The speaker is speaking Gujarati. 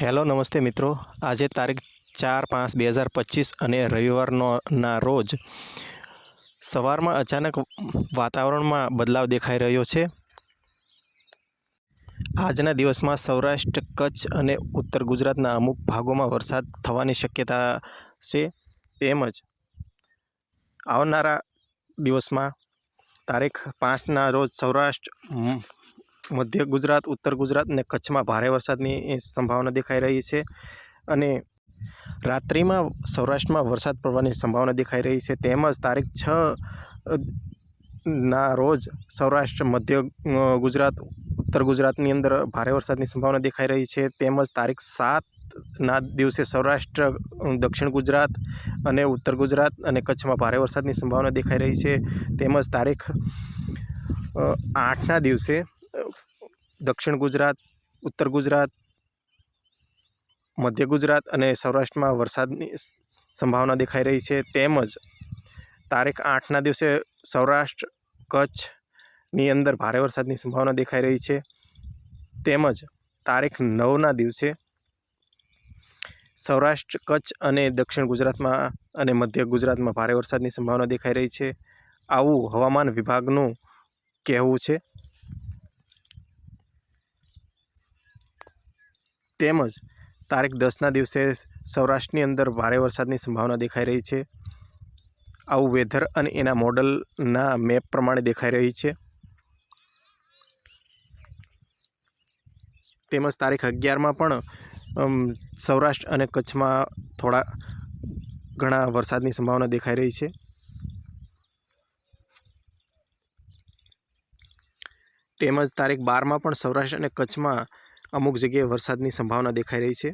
હેલો, નમસ્તે મિત્રો. આજે તારીખ ચાર પાંચ બે હજાર પચીસ અને રવિવારનો ના રોજ સવારમાં અચાનક વાતાવરણમાં બદલાવ દેખાઈ રહ્યો છે. આજના દિવસમાં સૌરાષ્ટ્ર, કચ્છ અને ઉત્તર ગુજરાતના અમુક ભાગોમાં વરસાદ થવાની શક્યતા છે. તેમજ આવનારા દિવસમાં તારીખ પાંચના રોજ સૌરાષ્ટ્ર મધ્ય ગુજરાત, ઉત્તર ગુજરાત અને કચ્છમાં ભારે વરસાદની સંભાવના દેખાઈ રહી છે. અને રાત્રિમાં સૌરાષ્ટ્રમાં વરસાદ પડવાની સંભાવના દેખાઈ રહી છે. તેમજ તારીખ છ ના રોજ સૌરાષ્ટ્ર, મધ્ય ગુજરાત, ઉત્તર ગુજરાતની અંદર ભારે વરસાદની સંભાવના દેખાઈ રહી છે. તેમજ તારીખ સાતના દિવસે સૌરાષ્ટ્ર, દક્ષિણ ગુજરાત અને ઉત્તર ગુજરાત અને કચ્છમાં ભારે વરસાદની સંભાવના દેખાઈ રહી છે. તેમજ તારીખ આઠના દિવસે દક્ષિણ ગુજરાત, ઉત્તર ગુજરાત, મધ્ય ગુજરાત અને સૌરાષ્ટ્રમાં વરસાદની સંભાવના દેખાઈ રહી છે. તેમજ તારીખ આઠના દિવસે સૌરાષ્ટ્ર કચ્છની અંદર ભારે વરસાદની સંભાવના દેખાઈ રહી છે. તેમજ તારીખ નવના દિવસે સૌરાષ્ટ્ર, કચ્છ અને દક્ષિણ ગુજરાતમાં અને મધ્ય ગુજરાતમાં ભારે વરસાદની સંભાવના દેખાઈ રહી છે. આવું હવામાન વિભાગનું કહેવું છે. તેમજ તારીખ દસના દિવસે સૌરાષ્ટ્રની અંદર ભારે વરસાદની સંભાવના દેખાઈ રહી છે. આવું વેધર અને એના મોડલના મેપ પ્રમાણે દેખાઈ રહી છે. તેમજ તારીખ અગિયારમાં પણ સૌરાષ્ટ્ર અને કચ્છમાં થોડા ઘણા વરસાદની સંભાવના દેખાઈ રહી છે. તેમજ તારીખ બારમાં પણ સૌરાષ્ટ્ર અને કચ્છમાં અમુક જગ્યાએ વરસાદની સંભાવના દેખાઈ રહી છે.